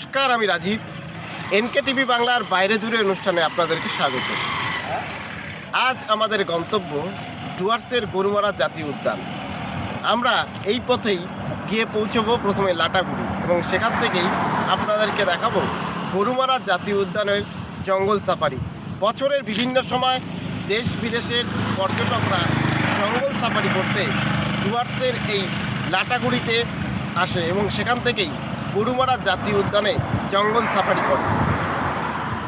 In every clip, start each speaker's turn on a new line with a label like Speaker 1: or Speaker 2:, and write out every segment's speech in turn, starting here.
Speaker 1: নমস্কার, আমি Rajib. NK TV বাংলার বাইরে দূরে অনুষ্ঠানে আপনাদেরকে স্বাগত। আজ আমাদের গন্তব্য ডুয়ার্সের গরুমারা জাতীয় উদ্যান। আমরা এই পথেই গিয়ে পৌঁছবো প্রথমে লাটাগুড়ি এবং সেখান থেকেই আপনাদেরকে দেখাবো গরুমারা জাতীয় উদ্যানের জঙ্গল সাফারি। বছরের বিভিন্ন সময় দেশ বিদেশের পর্যটকরা জঙ্গল সাফারি করতে ডুয়ার্সের এই লাটাগুড়িতে আসে এবং সেখান থেকেই গরুমারা জাতীয় উদ্যানে জঙ্গল সাফারি করে।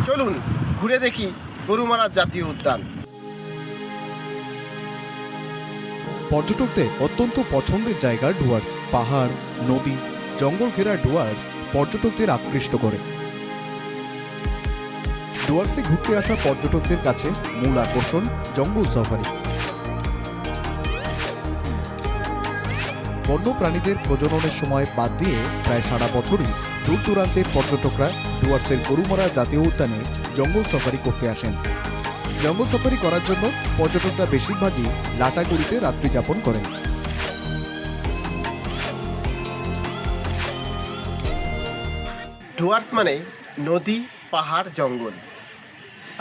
Speaker 1: চলুন ঘুরে দেখি গরুমারা জাতীয় উদ্যান।
Speaker 2: পর্যটকদের অত্যন্ত পছন্দের জায়গা ডুয়ার্স, পাহাড়, নদী, জঙ্গল ঘেরা ডুয়ার্স পর্যটকদের আকৃষ্ট করে। ডুয়ার্সে ঘুরতে আসা পর্যটকদের কাছে মূল আকর্ষণ জঙ্গল সাফারি। বন্য প্রাণীদের প্রজননের সময় বাদ দিয়ে প্রায় সারা বছরই দূর দূরান্তের পর্যটকরা ডুয়ার্সের গরুমারা জাতীয় উদ্যানে জঙ্গল সাফারি করতে আসেন। জঙ্গল সাফারি করার জন্য পর্যটকরা বেশিরভাগই লাটাগুড়িতে রাত্রি যাপন করেন।
Speaker 1: ডুয়ার্স মানে নদী, পাহাড়, জঙ্গল।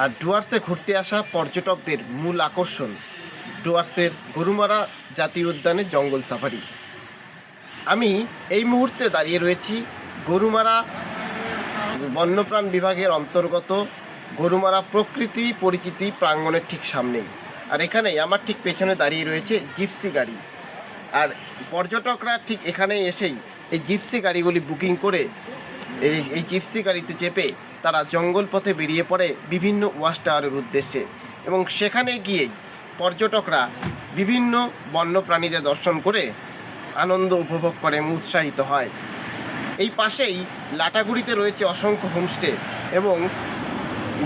Speaker 1: আর ডুয়ার্সে ঘুরতে আসা পর্যটকদের মূল আকর্ষণ ডুয়ার্সের গরুমারা জাতীয় উদ্যানে জঙ্গল সাফারি। আমি এই মুহূর্তে দাঁড়িয়ে রয়েছি গরুমারা বন্যপ্রাণ বিভাগের অন্তর্গত গরুমারা প্রকৃতি পরিচিতি প্রাঙ্গণের ঠিক সামনেই। আর এখানেই আমার ঠিক পেছনে দাঁড়িয়ে রয়েছে জিপসি গাড়ি। আর পর্যটকরা ঠিক এখানে এসেই এই জিপসি গাড়িগুলি বুকিং করে এই এই জিপসি গাড়িতে চেপে তারা জঙ্গল পথে বেরিয়ে পড়ে বিভিন্ন ওয়াচ টাওয়ারের উদ্দেশ্যে এবং সেখানে গিয়েই পর্যটকরা বিভিন্ন বন্যপ্রাণীদের দর্শন করে আনন্দ উপভোগ করে, উৎসাহিত হয়। এই পাশেই লাটাগুড়িতে রয়েছে অসংখ্য হোমস্টে এবং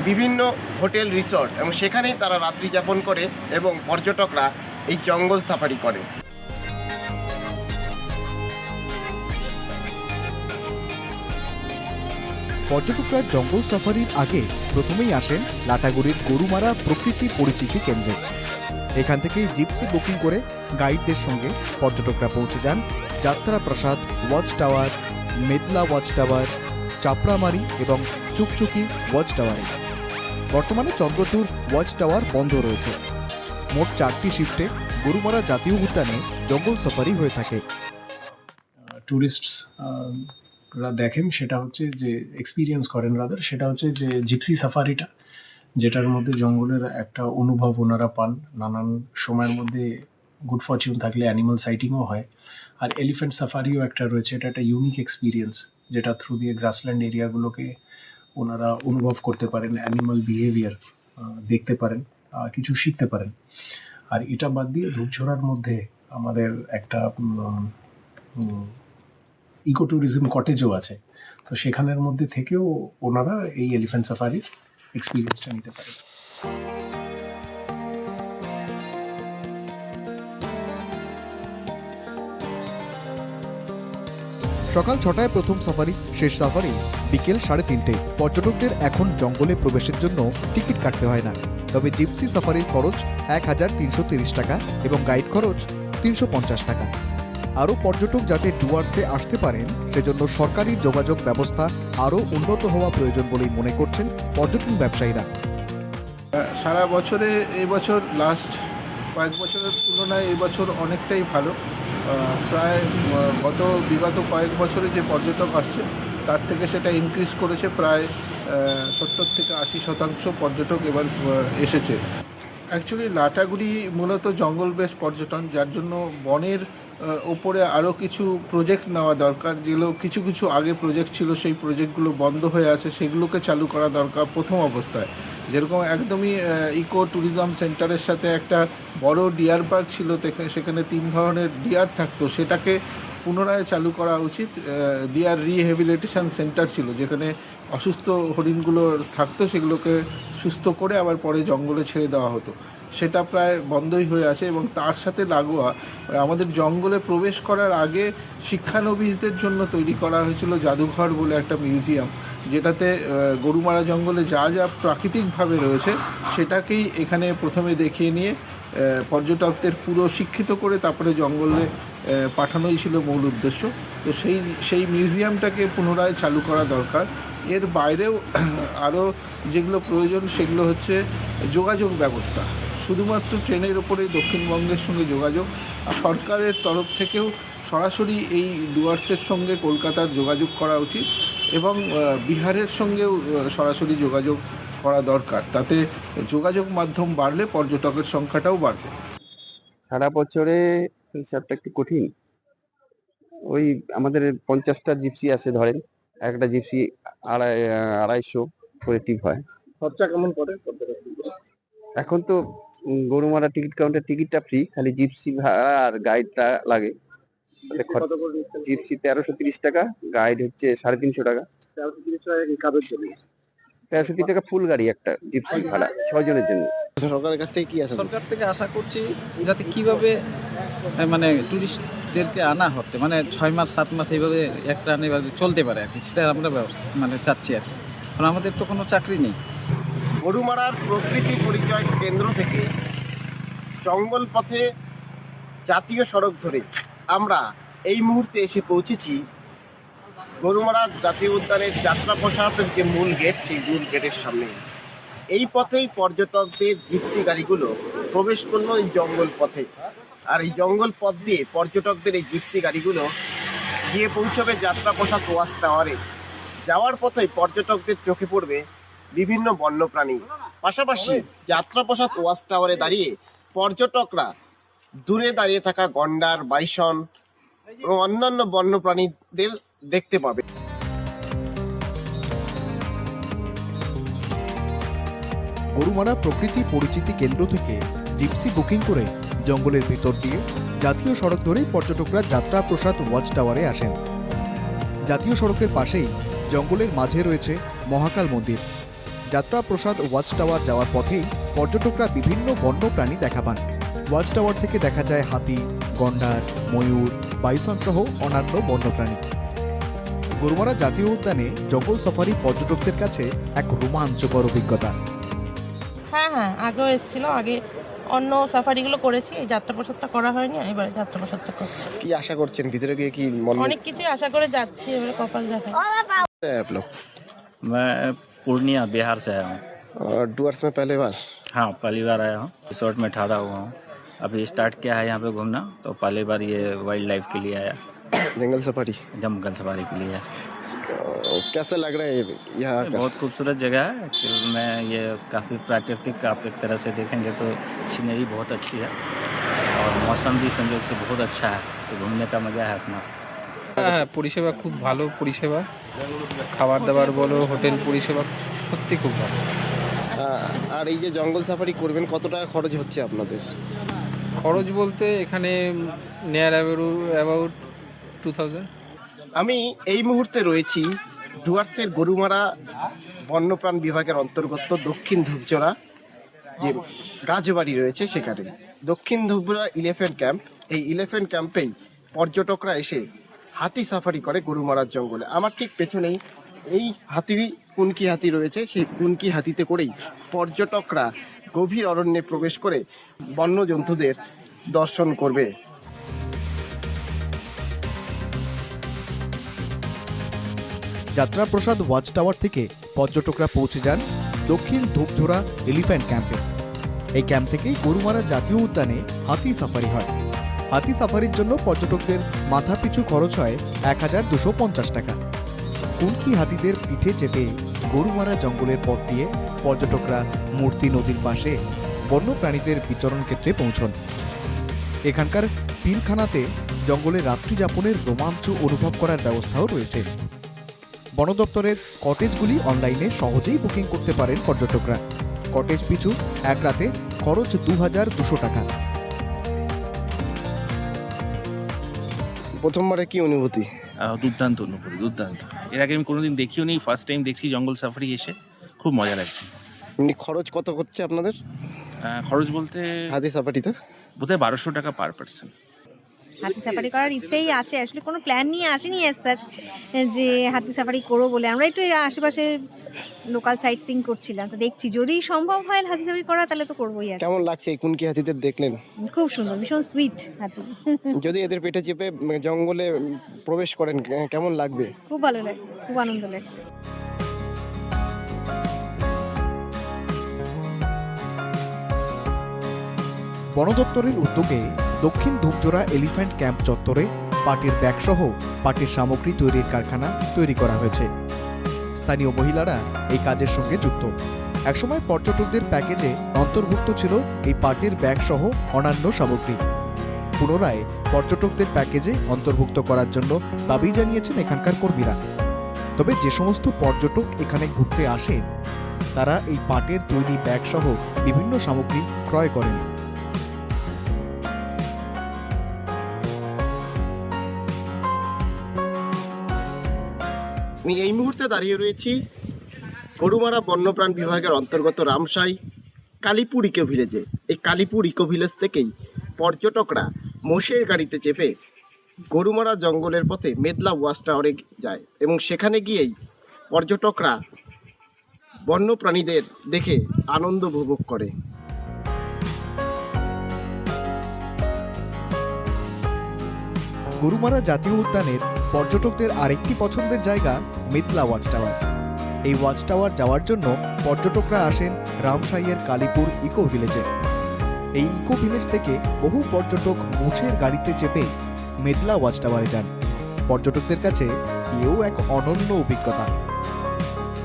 Speaker 1: বিভিন্ন হোটেল রিসর্ট এবং সেখানেই তারা রাত্রি যাপন করে এবং পর্যটকরা এই জঙ্গল সাফারি করে।
Speaker 2: পর্যটকরা জঙ্গল সাফারির আগে প্রথমেই আসেন লাটাগুড়ির গরুমারা প্রকৃতি পরিচিতি কেন্দ্রে। এখান থেকেই জিপসি বুকিং করে গাইডদের সঙ্গে পর্যটকরা পৌঁছে যান। Jatra Prasad, watch tower, Medla watch tower, Chapramari এবং চুকচুকি ওয়াচ টাওয়ারে বর্তমানে চন্দ্রচূড় ওয়াচ টাওয়ার বন্ধ রয়েছে। মোট চারটি শিফটে গরুমারা জাতীয় উদ্যানে জঙ্গল সাফারি হয়ে থাকে।
Speaker 3: ট্যুরিস্টস রা দেখেন, সেটা হচ্ছে যে এক্সপিরিয়েন্স করেন রাদার সেটা হচ্ছে যে জিপসি সাফারিটা যেটার মধ্যে জঙ্গলের একটা অনুভব ওনারা পান। নানান সময়ের মধ্যে গুড ফরচুন থাকলে অ্যানিমাল সাইটিংও হয়। আর এলিফ্যান্ট সাফারিও একটা রয়েছে, এটা একটা ইউনিক এক্সপিরিয়েন্স যেটা থ্রু দিয়ে গ্রাসল্যান্ড এরিয়াগুলোকে ওনারা অনুভব করতে পারেন অ্যানিমাল বিহেভিয়ার দেখতে পারেন কিছু শিখতে পারেন। আর এটা বাদ দিয়ে ধূপঝোড়ার মধ্যে আমাদের একটা ইকো ট্যুরিজম কটেজও আছে। তো সেখানের মধ্যে থেকেও ওনারা এই এলিফ্যান্ট সাফারির এক্সপিরিয়েন্সটা নিতে পারে।
Speaker 2: সকাল ছটায় প্রথম সাফারি, শেষ সাফারি, বিকেল সাড়ে তিনটে। পর্যটকদের এখন জঙ্গলে প্রবেশের জন্য টিকিট কাটতে হয় না। তবে জিপসি সাফারির খরচ এক হাজার তিনশো তিরিশ টাকা এবং গাইড খরচ তিনশো পঞ্চাশ টাকা। আরও পর্যটক যাতে ডুয়ার্সে আসতে পারেন, সেজন্য সরকারি যোগাযোগ ব্যবস্থা আরও উন্নত হওয়া প্রয়োজন বলেই মনে করছেন পর্যটন ব্যবসায়ীরা।
Speaker 4: সারা বছরে এই বছর লাস্ট কয়েক বছরের তুলনায় এই বছর অনেকটাই ভালো। প্রায় গত বিগত কয়েক বছরে যে পর্যটক আসছে, তার থেকে সেটা ইনক্রিজ করেছে প্রায় সত্তর থেকে আশি শতাংশ পর্যটক এবার এসেছে। অ্যাকচুয়ালি লাটাগুড়ি মূলত জঙ্গল বেস পর্যটন, যার জন্য বনের ওপরে আরও কিছু প্রজেক্ট নেওয়া দরকার, যেগুলো কিছু কিছু আগে প্রজেক্ট ছিল, সেই প্রজেক্টগুলো বন্ধ হয়ে আছে, সেগুলোকে চালু করা দরকার প্রথম অবস্থায়। যেরকম একদমই ইকো ট্যুরিজম সেন্টারের সাথে একটা বড় ডিয়ার পার্ক ছিল সেখানে তিন ধরনের ডিয়ার থাকতো, সেটাকে পুনরায় চালু করা উচিত ডিয়ার রিহেবিলিটেশন সেন্টার ছিল, যেখানে অসুস্থ হরিণগুলো থাকতো, সেগুলোকে সুস্থ করে আবার পরে জঙ্গলে ছেড়ে দেওয়া হতো। সেটা প্রায় বন্ধই হয়ে আছে এবং তার সাথে লাগোয়া, আমাদের জঙ্গলে প্রবেশ করার আগে শিক্ষানবিশদের জন্য তৈরি করা হয়েছিল জাদুঘর বলে একটা মিউজিয়াম, যেটাতে গরুমারা জঙ্গলে যা যা প্রাকৃতিকভাবে রয়েছে সেটাকেই এখানে প্রথমে দেখিয়ে নিয়ে পর্যটকদের পুরো শিক্ষিত করে তারপরে জঙ্গলে পাঠানোই ছিল মূল উদ্দেশ্য। তো সেই সেই মিউজিয়ামটাকে পুনরায় চালু করা দরকার। এর বাইরেও আরও যেগুলো প্রয়োজন সেগুলো হচ্ছে যোগাযোগ ব্যবস্থা। শুধুমাত্র ট্রেনের ওপরেই দক্ষিণবঙ্গের সঙ্গে যোগাযোগ। সরকারের তরফ থেকেও সরাসরি এই ডুয়ার্সের সঙ্গে কলকাতার যোগাযোগ করা উচিত এবং বিহারের সঙ্গেও সরাসরি যোগাযোগ করা দরকার। তাতে যোগাযোগ মাধ্যম বাড়লে পর্যটকের সংখ্যাটাও বাড়বে।
Speaker 5: সারা বছরে হিসাবটা একটু কঠিন। ওই আমাদের পঞ্চাশটা জিপসি আছে ধরেন। একটা জিপসি আড়াই আড়াইশো করে টিপ হয়।
Speaker 1: খরচা কেমন পড়ে?
Speaker 5: এখন তো উম, গরুমারা টিকিট কাউন্টার টিকিটটা ফ্রি খালি জিপসি ভাড়া আর গাইডটা লাগে। জিপসি তেরোশো তিরিশ টাকা গাইড হচ্ছে সাড়ে তিনশো টাকা। তেরোশো তিরিশ টাকা ফুল গাড়ি একটা জিপসি ভাড়া ছয় জনের জন্য।
Speaker 1: সরকারের কাছ থেকে কি আশা
Speaker 6: সরকার থেকে আশা করছি যাতে কীভাবে মানে মানে টুরিস্টদেরকে আনা হতে মানে ছয় মাস, সাত মাস এইভাবে এক রানে চলতে পারে আর কি, সেটা আমরা ব্যবস্থা মানে চাচ্ছি আর কি। কারণ আমাদের তো কোনো চাকরি নেই।
Speaker 1: গরুমারার প্রকৃতি পরিচয় কেন্দ্র থেকে জঙ্গল পথে জাতীয় সড়ক ধরে আমরা এই মুহূর্তে এসে পৌঁছেছি। গরুমারা জাতীয় উদ্যানের যাত্রা প্রসাদের যে মূল গেট, সেই মূল গেটের সামনে। এই পথেই পর্যটকদের জিপসি গাড়িগুলো প্রবেশ করল এই জঙ্গল পথে। আর এই জঙ্গল পথ দিয়ে পর্যটকদের এই জিপসি গাড়িগুলো গিয়ে পৌঁছবে যাত্রা প্রসাদ ওয়াচ টাওয়ারে। যাওয়ার পথে পর্যটকদের চোখে পড়বে বিভিন্ন বন্যপ্রাণী। পাশাপাশি যাত্রাপ্রসাদ ওয়াচ টাওয়ারে দাঁড়িয়ে পর্যটকরা দূরে দাঁড়িয়ে থাকা গন্ডার, বাইসন এবং অন্যান্য বন্যপ্রাণীদের দেখতে পাবে।
Speaker 2: গরুমারা প্রকৃতি পরিচিতি কেন্দ্র থেকে জিপসি বুকিং করে জঙ্গলের ভিতর দিয়ে জাতীয় সড়ক ধরেই পর্যটকরা যাত্রা প্রসাদ ওয়াচ টাওয়ারে আসেন। জাতীয় সড়কের পাশেই জঙ্গলের মাঝে রয়েছে মহাকাল মন্দির। যাত্রা প্রসাদ ওয়াচ টাওয়ার যাওয়ার পথেই পর্যটকরা বিভিন্ন বন্যপ্রাণী দেখা পান। ওয়াচ টাওয়ার থেকে দেখা যায় হাতি, গন্ডার, ময়ূর, বাইসন সহ অন্যান্য বন্যপ্রাণী। গরুমারা জাতীয় উদ্যানে জঙ্গল সফারি পর্যটকদের কাছে এক রোমাঞ্চকর অভিজ্ঞতা।
Speaker 7: হ্যাঁ হ্যাঁ আগেও এসেছিল আগে অন্য সাফারিগুলো করেছি এই যাত্রা প্রসাদটা করা হয়নি এবারে যাত্রা প্রসাদটা করছি
Speaker 1: কি আশা করছেন ভিতরে গিয়ে কি মন
Speaker 7: অনেক কিছুই আশা করে যাচ্ছি এবারে কপাল দেখা
Speaker 1: आप लोग
Speaker 8: मैं पूर्णिया बिहार से आया हूँ
Speaker 1: और डुअर्स में पहले बार
Speaker 8: हाँ पहली बार आया हूँ रिसोर्ट में ठहरा हुआ हूँ अभी स्टार्ट किया है यहाँ पे घूमना तो पहली बार ये वाइल्ड लाइफ के लिए आया
Speaker 1: जंगल सफारी
Speaker 8: जंगल सवारी के लिए
Speaker 1: और कैसा लग रहा है यहाँ
Speaker 8: ये
Speaker 1: का
Speaker 8: बहुत खूबसूरत जगह है एक्चुअली में ये काफ़ी प्राकृतिक आप एक तरह से देखेंगे तो सीनरी बहुत अच्छी है और मौसम भी संयोग से बहुत अच्छा है तो घूमने का मज़ा है अपना
Speaker 9: হ্যাঁ পরিষেবা খুব ভালো পরিষেবা খাবার দাবার বলো হোটেল পরিষেবা সত্যি খুব ভালো
Speaker 1: আহ, আর এই যে জঙ্গল সাফারি করবেন কত টাকা খরচ হচ্ছে আপনাদের
Speaker 9: খরচ বলতে এখানে নেয়ার অ্যাবাউট টু থাউজেন্ড
Speaker 1: আমি এই মুহূর্তে রয়েছি ডুয়ার্সের গরুমারা বন্যপ্রাণ বিভাগের অন্তর্গত দক্ষিণ ধূপজোড়া যে গাছবাড়ি রয়েছে সেখানে। দক্ষিণ ধূপজোড়া ইলেফেন্ট ক্যাম্প এই ইলেফেন্ট ক্যাম্পেই পর্যটকরা এসে হাতি সাফারি করে গরুমারার জঙ্গলে। আমার ঠিক পেছনেই এই হাতি, কুনকি হাতি রয়েছে। সেই কুনকি হাতিতে করেই পর্যটকরা গভীর অরণ্যে প্রবেশ করে বন্যজন্তুদের দর্শন করবে।
Speaker 2: যাত্রাপ্রসাদ ওয়াচ টাওয়ার থেকে পর্যটকরা পৌঁছে যান দক্ষিণ ধূপঝোড়া এলিফ্যান্ট ক্যাম্পে। এই ক্যাম্প থেকেই গরুমারা জাতীয় উদ্যানে হাতি সাফারি হয়। হাতি সাফারির জন্য পর্যটকদের মাথাপিছু খরচ হয় এক হাজার দুশো পঞ্চাশ টাকা। কুনকি হাতিদের পিঠে চেপে গরুমারা জঙ্গলের পথ দিয়ে পর্যটকরা মূর্তি নদীর পাশে বন্যপ্রাণীদের বিচরণ ক্ষেত্রে পৌঁছন। এখানকার পিলখানাতে জঙ্গলে রাত্রিযাপনের রোমাঞ্চ অনুভব করার ব্যবস্থাও রয়েছে। বন দপ্তরের কটেজগুলি অনলাইনে সহজেই বুকিং করতে পারেন পর্যটকরা। কটেজ পিছু এক রাতে খরচ দু হাজার দুশো টাকা।
Speaker 1: প্রথমবারে কি অনুভূতি?
Speaker 10: দুর্দান্ত অনুভূতি দুর্দান্ত। এর আগে আমি কোনোদিন দেখিও নি ফার্স্ট টাইম দেখছি জঙ্গল সাফারি এসে। খুব মজা লাগছে।
Speaker 1: এমনি খরচ কত হচ্ছে আপনাদের?
Speaker 10: খরচ বলতে
Speaker 1: হাতি সাফারিতে
Speaker 10: বোধহয় বারোশো টাকা পার পার্সন
Speaker 11: হাতি সাফারি করার ইচ্ছেই আছে। আসলে কোনো প্ল্যান নিয়ে আসেনি এস সাচ যে হাতি সাফারি করব বলে। আমরা একটু আশেপাশে লোকাল সাইট সিং করছিলাম তো দেখছি যদি সম্ভব হয় হাতি সাফারি করা তাহলে তো করবোই আর
Speaker 1: কেমন লাগছে এই কুনকি হাতিদের দেখলেন?
Speaker 11: খুব সুন্দর ভীষণ সুইট হাতি।
Speaker 1: যদি এদের পেটে চেপে জঙ্গলে প্রবেশ করেন কেমন লাগবে?
Speaker 11: খুব ভালো লাগে খুব আনন্দ লাগে।
Speaker 2: বন দপ্তরের উদ্যোগে দক্ষিণ ধূপজোড়া এলিফ্যান্ট ক্যাম্প চত্বরে পাটের ব্যাগসহ পাটের সামগ্রী তৈরির কারখানা তৈরি করা হয়েছে। স্থানীয় মহিলারা এই কাজের সঙ্গে যুক্ত। একসময় পর্যটকদের প্যাকেজে অন্তর্ভুক্ত ছিল এই পাটের ব্যাগসহ অন্যান্য সামগ্রী। পুনরায় পর্যটকদের প্যাকেজে অন্তর্ভুক্ত করার জন্য দাবি জানিয়েছেন এখানকার কর্মীরা। তবে যে সমস্ত পর্যটক এখানে ঘুরতে আসেন, তারা এই পাটের তৈরি ব্যাগসহ বিভিন্ন সামগ্রী ক্রয় করেন।
Speaker 1: আমি এই মুহূর্তে দাঁড়িয়ে রয়েছি গরুমারা বন্যপ্রাণ বিভাগের অন্তর্গত রামসাই কালীপুর ইকো ভিলেজে। এই কালীপুর ইকো ভিলেজ থেকেই পর্যটকরা মোষের গাড়িতে চেপে গরুমারা জঙ্গলের পথে মেদলা ওয়াচ টাওয়ারে যায় এবং সেখানে গিয়েই পর্যটকরা বন্যপ্রাণীদের দেখে আনন্দ উপভোগ করে।
Speaker 2: গরুমারা জাতীয় উদ্যানের পর্যটকদের আরেকটি পছন্দের জায়গা মিথলা ওয়াচ টাওয়ার এই ওয়াচ টাওয়ার যাওয়ার জন্য পর্যটকরা আসেন রামসাইয়ের কালীপুর ইকো ভিলেজে। এই ইকো ভিলেজ থেকে বহু পর্যটক মোষের গাড়িতে চেপে মেদলা ওয়াচ টাওয়ারে যান। পর্যটকদের কাছে এও এক অনন্য অভিজ্ঞতা।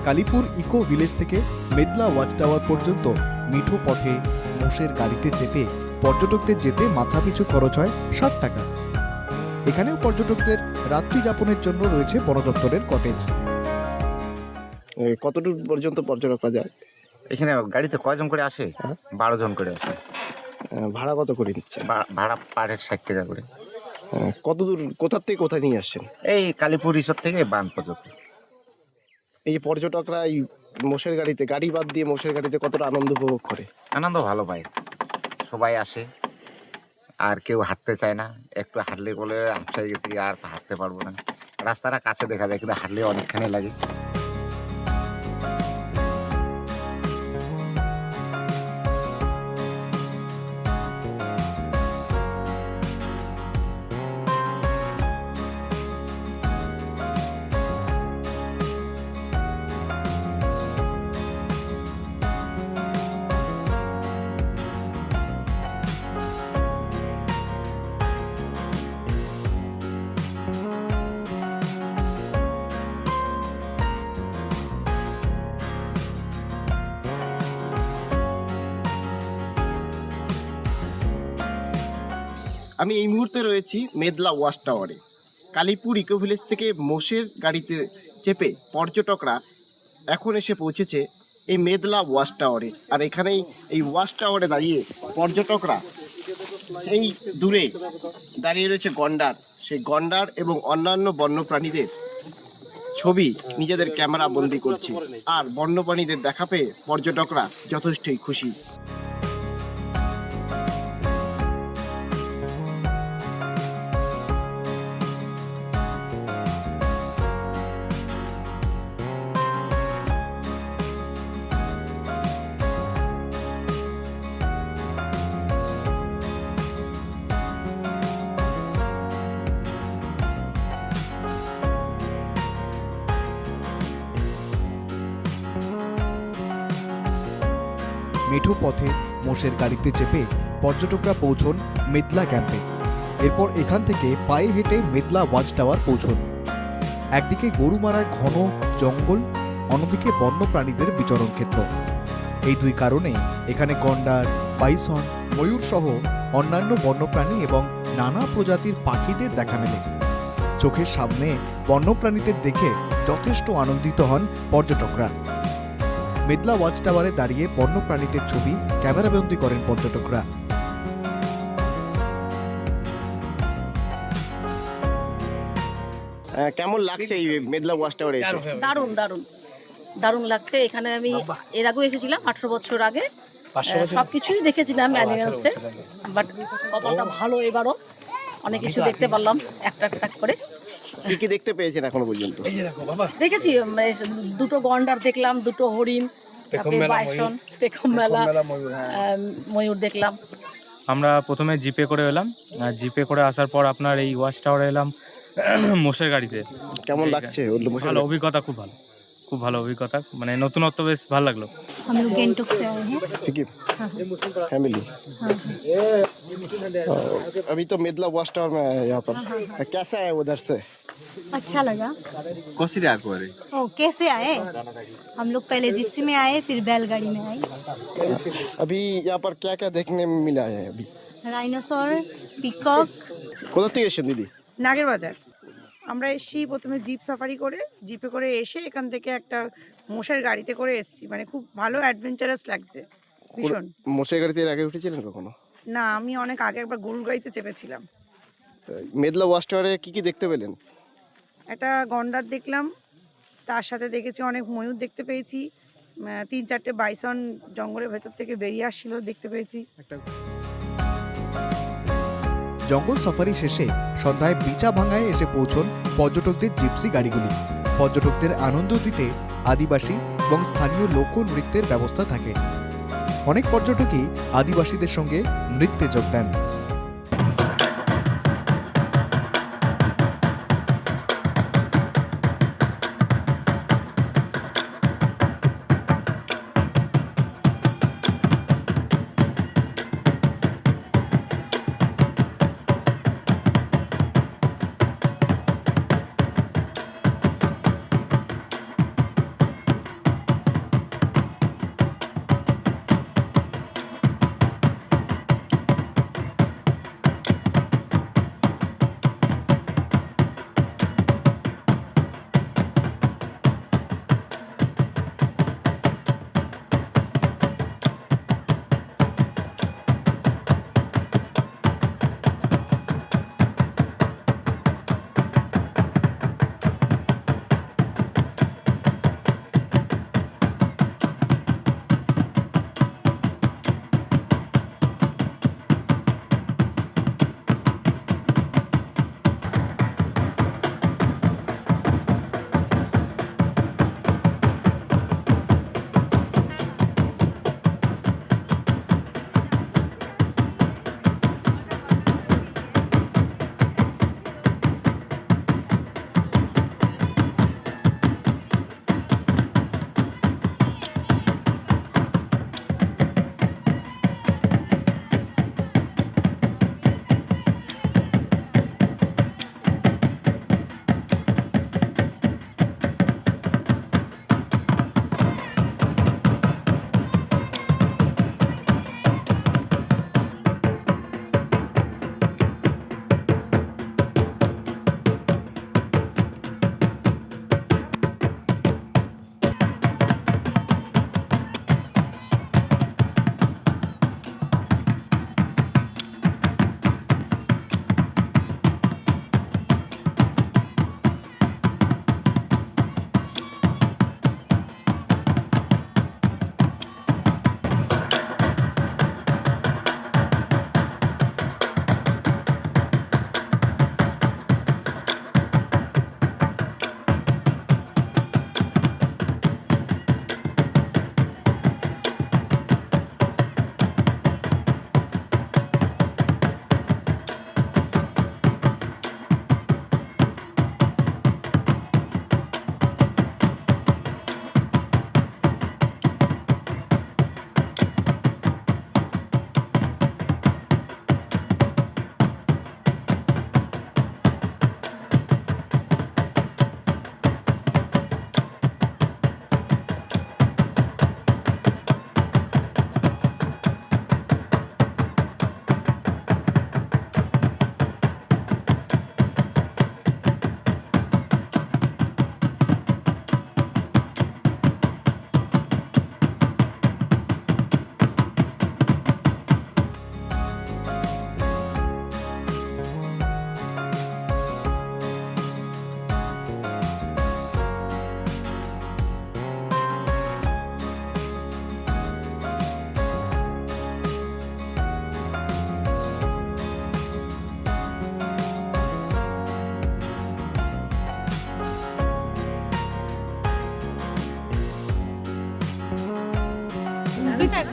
Speaker 2: কালীপুর ইকো ভিলেজ থেকে মেদলা ওয়াচ টাওয়ার পর্যন্ত মিঠো পথে মোষের গাড়িতে চেপে পর্যটকদের যেতে মাথাপিছু খরচ হয় ষাট টাকা। এখানেও পর্যটকদের রাত্রি যাপনের জন্য রয়েছে বন দপ্তরের কটেজ
Speaker 1: কতদূর পর্যন্ত পর্যটকরা যায়?
Speaker 12: এখানে গাড়িতে কয়জন করে আসে?
Speaker 1: হ্যাঁ।
Speaker 12: বারো জন করে আসে।
Speaker 1: ভাড়া কত করে নিচ্ছে?
Speaker 12: ভাড়া পাড়ের ষাট টাকা করে।
Speaker 1: কতদূর কোথার থেকে কোথায় নিয়ে আসছেন?
Speaker 12: এই কালীপুর রিসোর্ট থেকে বান পর্যন্ত।
Speaker 1: এই যে পর্যটকরা এই মোষের গাড়িতে গাড়ি বাদ দিয়ে মোষের গাড়িতে কতটা আনন্দ উপভোগ করে?
Speaker 12: আনন্দ ভালো পায়। সবাই আসে। আর কেউ হাঁটতে চায় না। একটু হাঁটলে বলে হাঁপসাই গেছি আর হাঁটতে পারব না। রাস্তাটা কাছে দেখা যায়, কিন্তু হাঁটলে অনেকখানি লাগে।
Speaker 1: আমি এই মুহূর্তে রয়েছি মেদলা ওয়াচ টাওয়ারে। কালীপুর ইকো ভিলেজ থেকে মোষের গাড়িতে চেপে পর্যটকরা এখন এসে পৌঁছেছে এই মেদলা ওয়াচ টাওয়ারে। আর এখানেই এই ওয়াচ টাওয়ারে দাঁড়িয়ে পর্যটকরা এই দূরে দাঁড়িয়ে রয়েছে গন্ডার। সেই গন্ডার এবং অন্যান্য বন্যপ্রাণীদের ছবি নিজেদের ক্যামেরা বন্দি করছে। আর বন্যপ্রাণীদের দেখা পেয়ে পর্যটকরা যথেষ্টই খুশি।
Speaker 2: মেঠো পথে মোষের গাড়িতে চেপে পর্যটকরা পৌঁছন মেদলা ক্যাম্পে। এরপর এখান থেকে পায়ে হেঁটে মেদলা ওয়াচ টাওয়ার পৌঁছন। একদিকে গরুমারা ঘন জঙ্গল, অন্যদিকে বন্যপ্রাণীদের বিচরণ ক্ষেত্র। এই দুই কারণে এখানে গন্ডার, বাইসন, ময়ূর সহ অন্যান্য বন্যপ্রাণী এবং নানা প্রজাতির পাখিদের দেখা মেলে। চোখের সামনে বন্যপ্রাণীদের দেখে যথেষ্ট আনন্দিত হন পর্যটকরা। মেদলা ওয়াচ টাওয়ারে দাঁড়িয়ে বন্যপ্রাণীদের ছবি ক্যামেরাবন্দি করেন পর্যটকরা।
Speaker 1: কেমন লাগছে এই মেদলা ওয়াচ টাওয়ারে এসে?
Speaker 13: দারুণ দারুণ। দারুণ লাগছে। এখানে আমি এর আগেও এসেছিলাম আঠারো বছর আগে। সবকিছুই দেখেছিলাম অ্যানিমেলসে বাট কপালটা ভালো এবারও।
Speaker 14: অনেক কিছু দেখতে পারলাম একটা একটা করে।
Speaker 1: কি কি দেখতে পেয়েছেন এখনও পর্যন্ত?
Speaker 14: এই যে দেখো বাবা। দেখেছি দুটো গন্ডার দেখলাম দুটো হরিণ তারপরে বাইসন পেখম মেলা আম, ময়ূর দেখলাম।
Speaker 9: আমরা প্রথমে জিপে করে এলাম আর জিপে করে আসার পর আপনার এই ওয়াচ টাওয়ার এলাম মোষের গাড়িতে।
Speaker 1: কেমন লাগছে
Speaker 9: ভালো অভিজ্ঞতা খুব ভালো। খুব ভালো অভিজ্ঞতা মানে নতুনত্ব বেশ ভালো লাগলো
Speaker 15: हम लोग गेंटोक से आए हैं
Speaker 1: सिक्किम फैमिली अभी तो मिदला वॉच टावर में आया यहाँ पर कैसा है उधर से
Speaker 15: अच्छा लगा
Speaker 10: কসিরে আকবরে
Speaker 15: ओ कैसे आए हम लोग पहले जिप्सी में आए फिर बैलगाड़ी में आए
Speaker 1: अभी यहाँ पर क्या क्या देखने में मिला है अभी
Speaker 15: রাইনোসর পিকক
Speaker 1: কোথা থেকে এসেছেন দিদি
Speaker 7: নাগের বাজার আমরা এসছি প্রথমে জিপ সাফারি করে জিপে করে এসে এখান থেকে একটা মোষের গাড়িতে করে এসছি। মানে খুব ভালো অ্যাডভেঞ্চারাস লাগছে ভীষণ।
Speaker 1: মোষের গাড়িতে এর আগে উঠেছিলেন কখনো?
Speaker 7: না আমি অনেক আগে একবার গরুর গাড়িতে চেপেছিলাম।
Speaker 1: মেদলা ওয়াচ টাওয়ারে কি কি দেখতে পেলেন?
Speaker 7: একটা গন্ডার দেখলাম তার সাথে দেখেছি অনেক ময়ূর দেখতে পেয়েছি তিন চারটে বাইসন জঙ্গলের ভেতর থেকে বেরিয়ে আসছিল দেখতে পেয়েছি।
Speaker 2: জঙ্গল সাফারি শেষে সন্ধ্যায় বিচা ভাঙায় এসে পৌঁছন পর্যটকদের জিপসি গাড়িগুলি। পর্যটকদের আনন্দ দিতে আদিবাসী এবং স্থানীয় লোক নৃত্যের ব্যবস্থা থাকে। অনেক পর্যটকই আদিবাসীদের সঙ্গে নৃত্যে যোগ দেন।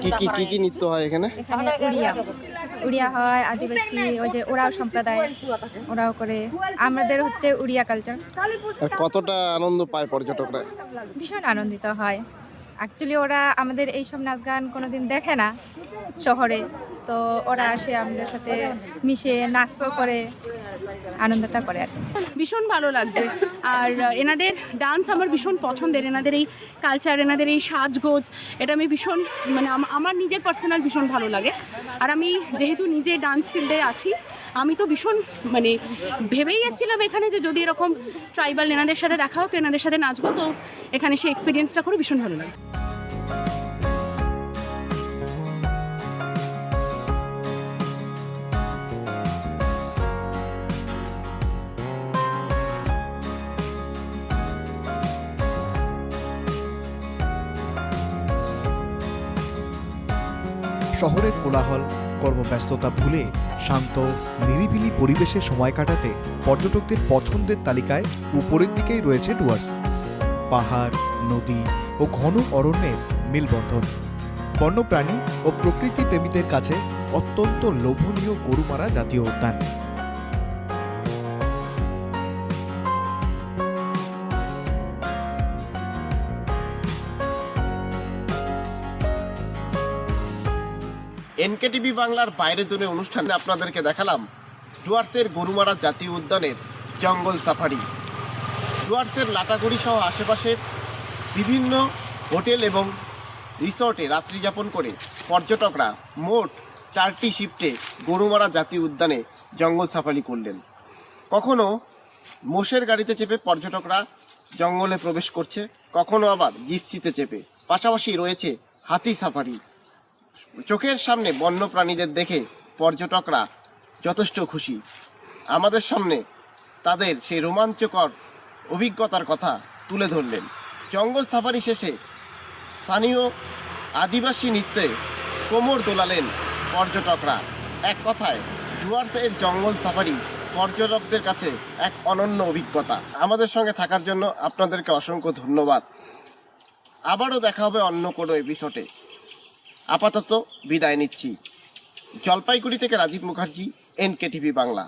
Speaker 1: কি কি কি কি নৃত্য হয় এখানে?
Speaker 11: এখানে উড়িয়া। উড়িয়া হয় আদিবাসী ওই যে ওরাও সম্প্রদায় ওরাও করে। আমাদের হচ্ছে উড়িয়া কালচার
Speaker 1: কতটা আনন্দ পায় পর্যটকরা?
Speaker 11: ভীষণ আনন্দিত হয়। অ্যাকচুয়ালি ওরা আমাদের এইসব নাচ গান কোনোদিন দেখে না শহরে। তো ওরা আসে আমাদের সাথে মিশে, নাচও করে, আনন্দটা করে আর।
Speaker 13: ভীষণ ভালো লাগছে। আর এনাদের ডান্স আমার ভীষণ পছন্দের। এনাদের এই কালচার এনাদের এই সাজগোজ, এটা আমি ভীষণ মানে আমার নিজের পার্সোনাল ভীষণ ভালো লাগে। আর আমি যেহেতু নিজে ডান্স ফিল্ডে আছি, আমি তো ভীষণ মানে ভেবেই এসেছিলাম এখানে যে যদি এরকম ট্রাইবাল এনাদের সাথে দেখা হতো, এনাদের সাথে নাচবো, তো এখানে সেই এক্সপিরিয়েন্সটা করে ভীষণ ভালো লাগছে।
Speaker 2: শহরের কোলাহল, কর্মব্যস্ততা ভুলে শান্ত, নিরিবিলি পরিবেশে সময় কাটাতে পর্যটকদের পছন্দের তালিকায় উপরের দিকেই রয়েছে ডুয়ার্স পাহাড়, নদী ও ঘন অরণ্যের মেলবন্ধন। বন্যপ্রাণী ও প্রকৃতি প্রেমীদের কাছে অত্যন্ত লোভনীয় গরুমারা জাতীয় উদ্যান।
Speaker 1: এনকেটিভি বাংলার বাইরে দূরে অনুষ্ঠানে আপনাদেরকে দেখালাম ডুয়ার্সের গরুমারা জাতীয় উদ্যানের জঙ্গল সাফারি। ডুয়ার্সের লাটাগুড়ি সহ আশেপাশের বিভিন্ন হোটেল এবং রিসর্টে রাত্রি যাপন করে পর্যটকরা মোট চারটি শিফটে গরুমারা জাতীয় উদ্যানে জঙ্গল সাফারি করলেন। কখনো মোষের গাড়িতে চেপে পর্যটকরা জঙ্গলে প্রবেশ করছে, কখনো আবার জিপসিতে চেপে। পাশাপাশি রয়েছে হাতি সাফারি। চোখের সামনে বন্য প্রাণীদের দেখে পর্যটকরা যথেষ্ট খুশি। আমাদের সামনে তাদের সেই রোমাঞ্চকর অভিজ্ঞতার কথা তুলে ধরলেন। জঙ্গল সাফারি শেষে স্থানীয় আদিবাসী নৃত্যে কোমর দোলালেন পর্যটকরা। এক কথায় ডুয়ার্সের জঙ্গল সাফারি পর্যটকদের কাছে এক অনন্য অভিজ্ঞতা। আমাদের সঙ্গে থাকার জন্য আপনাদেরকে অসংখ্য ধন্যবাদ। আবারও দেখা হবে অন্য কোনো এপিসোডে আপাতত বিদায় নিচ্ছি। জলপাইগুড়ি থেকে রাজীব মুখার্জি এনকে টিভি বাংলা।